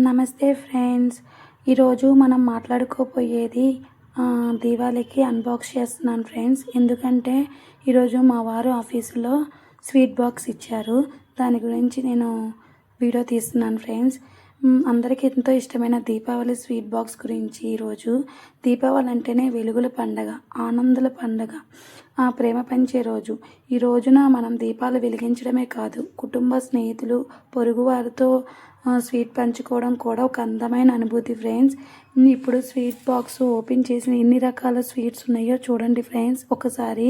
నమస్తే ఫ్రెండ్స్. ఈరోజు మనం మాట్లాడుకోపోయేది దీవాళికి అన్బాక్స్ చేస్తున్నాను ఫ్రెండ్స్. ఎందుకంటే ఈరోజు మా వారు ఆఫీసులో స్వీట్ బాక్స్ ఇచ్చారు. దాని గురించి నేను వీడియో తీస్తున్నాను ఫ్రెండ్స్. అందరికీ ఎంతో ఇష్టమైన దీపావళి స్వీట్ బాక్స్ గురించి ఈరోజు. దీపావళి అంటేనే వెలుగుల పండగ ఆనందుల పండగ ఆ ప్రేమ పంచే రోజు. ఈ రోజున మనం దీపాలు వెలిగించడమే కాదు కుటుంబ స్నేహితులు పొరుగువారితో స్వీట్ పంచుకోవడం కూడా ఒక అందమైన అనుభూతి ఫ్రెండ్స్. ఇప్పుడు స్వీట్ బాక్స్ ఓపెన్ చేసిన ఎన్ని రకాల స్వీట్స్ ఉన్నాయో చూడండి ఫ్రెండ్స్. ఒకసారి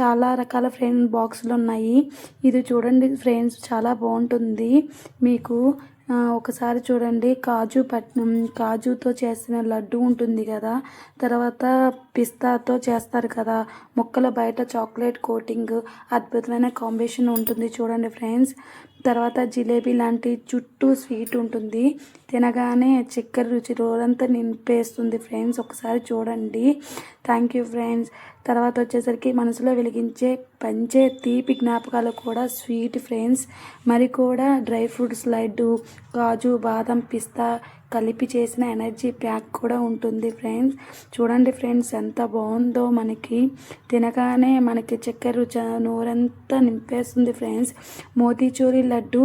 చాలా రకాల ఫ్రెండ్ బాక్సులు ఉన్నాయి. ఇది చూడండి ఫ్రెండ్స్ చాలా బాగుంటుంది. మీకు ఒకసారి చూడండి. కాజు పట్నం కాజుతో చేసిన లడ్డు ఉంటుంది కదా. తర్వాత పిస్తాతో చేస్తారు కదా. ముక్కల బయట చాక్లెట్ కోటింగ్ అద్భుతమైన కాంబినేషన్ ఉంటుంది చూడండి ఫ్రెండ్స్. తర్వాత జిలేబీ లాంటి చుట్టూ స్వీట్ ఉంటుంది. తినగానే చక్కెర రుచి రోజంతా నింపేస్తుంది ఫ్రెండ్స్. ఒకసారి చూడండి. Thank you friends. తర్వాత వచ్చేసరికి మనసులో వెలిగించే పంచే తీపి జ్ఞాపకాలు కూడా స్వీట్ ఫ్రెండ్స్. మరి కూడా డ్రై ఫ్రూట్స్ లడ్డు కాజు బాదం పిస్తా కలిపి చేసిన ఎనర్జీ ప్యాక్ కూడా ఉంటుంది ఫ్రెండ్స్. చూడండి ఫ్రెండ్స్ ఎంత బాగుందో మనకి. తినగానే మనకి చక్కెర రుచి నోరంతా నింపేస్తుంది ఫ్రెండ్స్. మోతీచూరి లడ్డు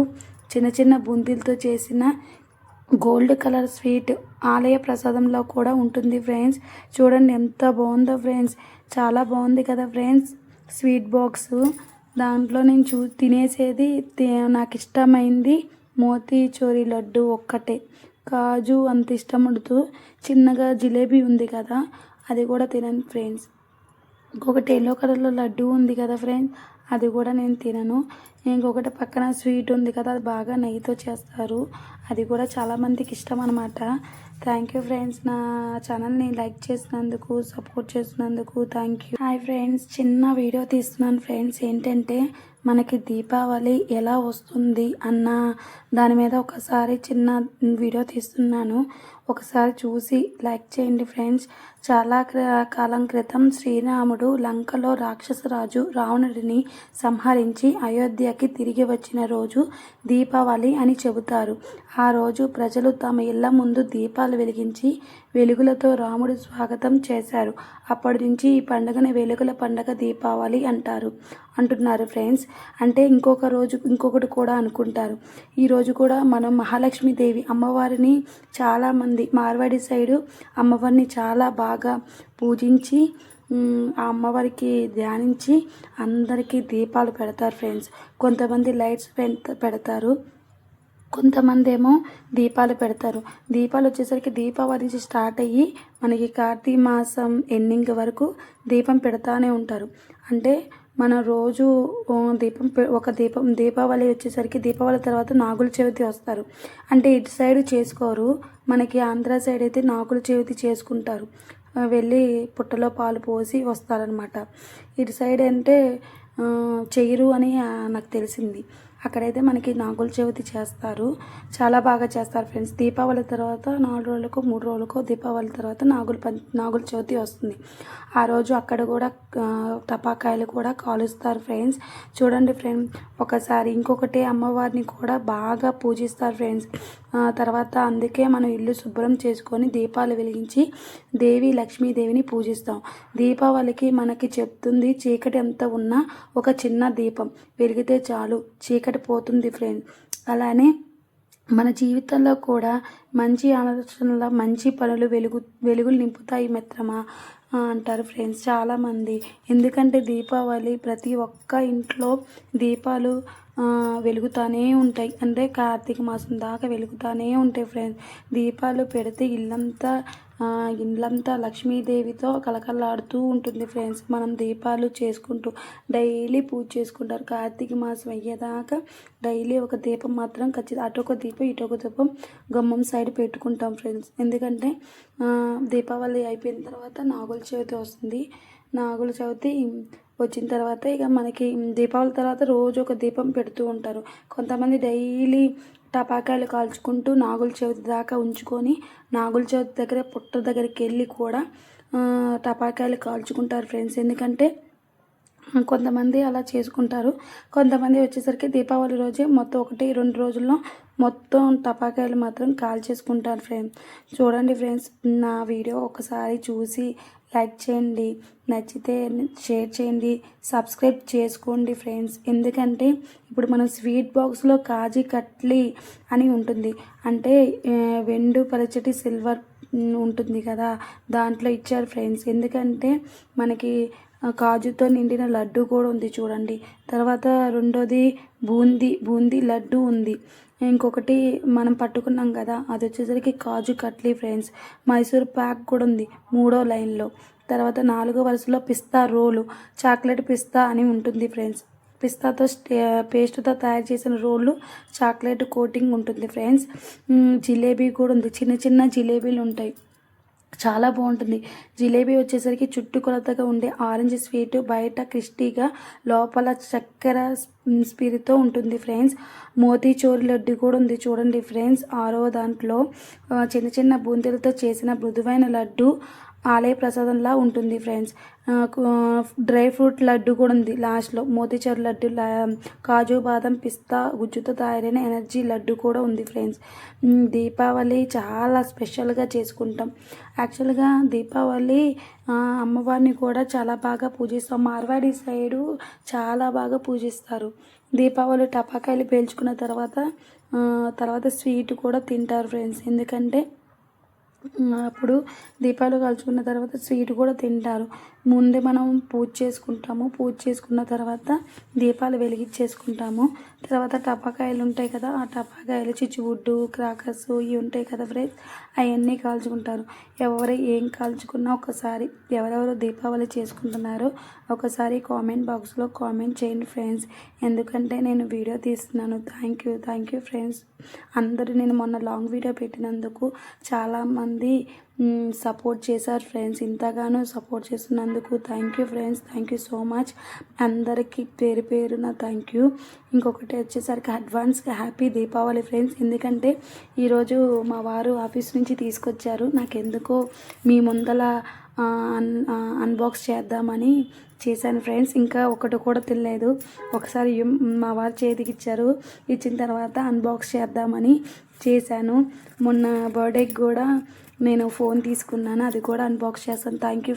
చిన్న చిన్న బూందీలతో చేసిన గోల్డ్ కలర్ స్వీట్ ఆలయ ప్రసాదంలో కూడా ఉంటుంది ఫ్రెండ్స్. చూడండి ఎంత బాగుందో ఫ్రెండ్స్. చాలా బాగుంది కదా ఫ్రెండ్స్. Sweet box. దాంట్లో నేను చూ తినేసేది నాకు ఇష్టమైంది మోతీచూరి లడ్డు ఒక్కటే. కాజు అంత ఇష్టం ఉండదు చిన్నగా జిలేబీ ఉంది కదా అది కూడా తినండి ఫ్రెండ్స్ ఇంకొకటి ఎల్లో కలర్లో లడ్డు ఉంది కదా ఫ్రెండ్స్ అది కూడా నేను తినను. ఇంకొకటి పక్కన స్వీట్ ఉంది కదా అది బాగా నెయ్యితో చేస్తారు. అది కూడా చాలామందికి ఇష్టం అనమాట థ్యాంక్ యూ ఫ్రెండ్స్ నా ఛానల్ని లైక్ చేసినందుకు సపోర్ట్ చేసినందుకు థ్యాంక్ యూ హాయ్ ఫ్రెండ్స్ చిన్న వీడియో తీస్తున్నాను ఫ్రెండ్స్ ఏంటంటే మనకి దీపావళి ఎలా వస్తుంది అన్న దాని మీద ఒకసారి చిన్న వీడియో తీస్తున్నాను. ఒకసారి చూసి లైక్ చేయండి ఫ్రెండ్స్ చాలా కాలం క్రితం శ్రీరాముడు లంకలో రాక్షసరాజు రావణుడిని సంహరించి అయోధ్యకి తిరిగి వచ్చిన రోజు దీపావళి అని చెబుతారు. ఆ రోజు ప్రజలు తమ ఇళ్ళ ముందు దీపాలు వెలిగించి వెలుగులతో రాముడు స్వాగతం చేశారు. అప్పటి నుంచి ఈ పండుగని వెలుగుల పండుగ దీపావళి అంటారు. అంటున్నారు ఫ్రెండ్స్. అంటే ఇంకొక రోజు ఇంకొకటి కూడా అనుకుంటారు. ఈరోజు కూడా మనం మహాలక్ష్మీదేవి అమ్మవారిని చాలామంది మార్వాడి సైడు అమ్మవారిని చాలా బాగా పూజించి ఆ అమ్మవారికి ధ్యానించి అందరికీ దీపాలు పెడతారు ఫ్రెండ్స్. కొంతమంది లైట్స్ పెడతారు. కొంతమంది ఏమో దీపాలు పెడతారు. దీపాలు వచ్చేసరికి దీపావళి నుంచి స్టార్ట్ అయ్యి మనకి కార్తీక మాసం ఎండింగ్ వరకు దీపం పెడతానే ఉంటారు. అంటే మన రోజు దీపం ఒక దీపం దీపావళి వచ్చేసరికి దీపావళి తర్వాత నాగుల చవితి వస్తారు. అంటే ఇటు సైడ్ చేసుకోరు. మనకి ఆంధ్ర సైడ్ అయితే నాగుల చవితి చేసుకుంటారు. వెళ్ళి పుట్టలో పాలు పోసి వస్తారనమాట ఇటు సైడ్ అంటే చెయ్యరు అని నాకు తెలిసింది. అక్కడైతే మనకి నాగుల చవితి చేస్తారు. చాలా బాగా చేస్తారు ఫ్రెండ్స్. దీపావళి తర్వాత నాలుగు రోజులకు మూడు రోజులకు దీపావళి తర్వాత నాగుల పం నాగుల చవితి వస్తుంది. ఆ రోజు అక్కడ కూడా టపాకాయలు కూడా కాలుస్తారు ఫ్రెండ్స్. చూడండి ఫ్రెండ్స్ ఒకసారి ఇంకొకటి అమ్మవారిని కూడా బాగా పూజిస్తారు ఫ్రెండ్స్. తర్వాత అందుకే మనం ఇల్లు శుభ్రం చేసుకొని దీపాలు వెలిగించి దేవి లక్ష్మీదేవిని పూజిస్తాం. దీపావళికి మనకి చెప్తుంది చీకటి ఎంత ఉన్నా ఒక చిన్న దీపం వెలిగితే చాలు చీకటి పోతుంది ఫ్రెండ్ అలానే మన జీవితంలో కూడా మంచి ఆలోచనల మంచి పనులు వెలుగు వెలుగులు నింపుతాయి మిత్రమా? అంటారు ఫ్రెండ్స్ చాలామంది. ఎందుకంటే దీపావళి ప్రతి ఒక్క ఇంట్లో దీపాలు వెలుగుతానే ఉంటాయి. అంటే కార్తీక మాసం దాకా వెలుగుతూనే ఉంటాయి ఫ్రెండ్స్ దీపాలు పెడితే ఇల్లంతా ఇల్లంతా లక్ష్మీదేవితో కలకలాడుతూ ఉంటుంది ఫ్రెండ్స్ మనం దీపాలు చేసుకుంటూ డైలీ పూజ చేసుకుంటారు. కార్తీక మాసం అయ్యేదాకా డైలీ ఒక దీపం మాత్రం ఖచ్చితంగా అటు ఒక దీపం ఇటు ఒక దీపం గుమ్మం సైడ్ పెట్టుకుంటాం ఫ్రెండ్స్ ఎందుకంటే దీపావళి అయిపోయిన తర్వాత నాగుల చవితి వస్తుంది. నాగుల చవితి వచ్చిన తర్వాత ఇక మనకి దీపావళి తర్వాత రోజు ఒక దీపం పెడుతూ ఉంటారు. కొంతమంది డైలీ టపాకాయలు కాల్చుకుంటూ నాగుల చవితి దాకా ఉంచుకొని నాగుల చవితి దగ్గర పుట్ట దగ్గరికి వెళ్ళి కూడా టపాకాయలు కాల్చుకుంటారు ఫ్రెండ్స్. ఎందుకంటే కొంతమంది అలా చేసుకుంటారు. కొంతమంది వచ్చేసరికి దీపావళి రోజే మొత్తం ఒకటి రెండు రోజుల్లో మొత్తం టపాకాయలు మాత్రం కాల్ చేసుకుంటారు ఫ్రెండ్స్. చూడండి ఫ్రెండ్స్ నా వీడియో ఒకసారి చూసి లైక్ చేయండి నచ్చితే షేర్ చేయండి సబ్స్క్రైబ్ చేసుకోండి ఫ్రెండ్స్. ఎందుకంటే ఇప్పుడు మనం స్వీట్ బాక్స్లో కాజీ కట్లీ అని ఉంటుంది. అంటే వెండు పలచటి సిల్వర్ ఉంటుంది కదా దాంట్లో ఇచ్చారు ఫ్రెండ్స్. ఎందుకంటే మనకి కాజుతో నిండిన లడ్డు కూడా ఉంది చూడండి. తర్వాత రెండోది బూందీ బూందీ లడ్డు ఉంది. ఇంకొకటి మనం పట్టుకున్నాం కదా అది వచ్చేసరికి కాజు కట్లీ ఫ్రెండ్స్. మైసూర్ ప్యాక్ కూడా ఉంది మూడో లైన్లో. తర్వాత నాలుగో వరుసలో పిస్తా రోలు చాక్లెట్ పిస్తా అని ఉంటుంది ఫ్రెండ్స్. పిస్తాతో స్టే పేస్ట్తో తయారు చేసిన రోళ్ళు చాక్లెట్ కోటింగ్ ఉంటుంది ఫ్రెండ్స్. జిలేబీ కూడా ఉంది చిన్న చిన్న జిలేబీలు ఉంటాయి. చాలా బాగుంటుంది. జిలేబీ వచ్చేసరికి చుట్టు కొలతగా ఉండే ఆరెంజ్ స్వీట్ బయట క్రిస్టీగా లోపల చక్కెర స్పిరితో ఉంటుంది ఫ్రెండ్స్. మోతీచూర్ లడ్డు కూడా ఉంది చూడండి ఫ్రెండ్స్. ఆరో దాంట్లో చిన్న చిన్న బూందీలతో చేసిన మృదువైన లడ్డు ఆలయ ప్రసాదంలా ఉంటుంది ఫ్రెండ్స్. డ్రై ఫ్రూట్ లడ్డు కూడా ఉంది లాస్ట్లో. మోతీచూర్ లడ్డు లా- కాజు బాదం పిస్తా గుజ్జుతో తయారైన ఎనర్జీ లడ్డు కూడా ఉంది ఫ్రెండ్స్. దీపావళి చాలా స్పెషల్గా చేసుకుంటాం. యాక్చువల్గా దీపావళి అమ్మవారిని కూడా చాలా బాగా పూజిస్తాం. మార్వాడి సైడు చాలా బాగా పూజిస్తారు. దీపావళి టపాకాయలు పేల్చుకున్న తర్వాత తర్వాత స్వీట్ కూడా తింటారు ఫ్రెండ్స్. ఎందుకంటే అప్పుడు దీపాలు కాల్చుకున్న తర్వాత స్వీట్ కూడా తింటారు. ముందే మనం పూజ చేసుకుంటాము. పూజ చేసుకున్న తర్వాత దీపాలు వెలిగించేసుకుంటాము. తర్వాత టపాకాయలు ఉంటాయి కదా ఆ టపాకాయలు చిచ్చుబుడ్డు క్రాకర్స్ ఇవి ఉంటాయి కదా ఫ్రెండ్స్ అవన్నీ కాల్చుకుంటారు. ఎవరు ఏం కాల్చుకున్నా ఒకసారి ఎవరెవరు దీపావళి చేసుకుంటున్నారో ఒకసారి కామెంట్ బాక్స్లో కామెంట్ చేయండి ఫ్రెండ్స్ ఎందుకంటే నేను వీడియో తీస్తున్నాను. Thank you thank you friends అందరూ నేను మొన్న లాంగ్ వీడియో పెట్టినందుకు చాలామంది సపోర్ట్ చేశారు ఫ్రెండ్స్. ఇంతగానో సపోర్ట్ చేస్తున్నందుకు thank you friends thank you so much అందరికీ పేరు పేరున థ్యాంక్ యూ ఇంకొకటి వచ్చేసరికి అడ్వాన్స్గా హ్యాపీ దీపావళి ఫ్రెండ్స్ ఎందుకంటే ఈరోజు మా వారు ఆఫీస్ నుంచి తీసుకొచ్చారు. నాకు ఎందుకో మీ ముందల అన్ అన్బాక్స్ చేద్దామని చేశాను ఫ్రెండ్స్ ఇంకా ఒకటి కూడా తినలేదు. ఒకసారి మా వారు చేతికి ఇచ్చారు. ఇచ్చిన తర్వాత అన్బాక్స్ చేద్దామని చేశాను. మొన్న బర్త్డేకి కూడా నేను ఫోన్ తీసుకున్నాను అది కూడా అన్బాక్స్ చేస్తాను. Thank you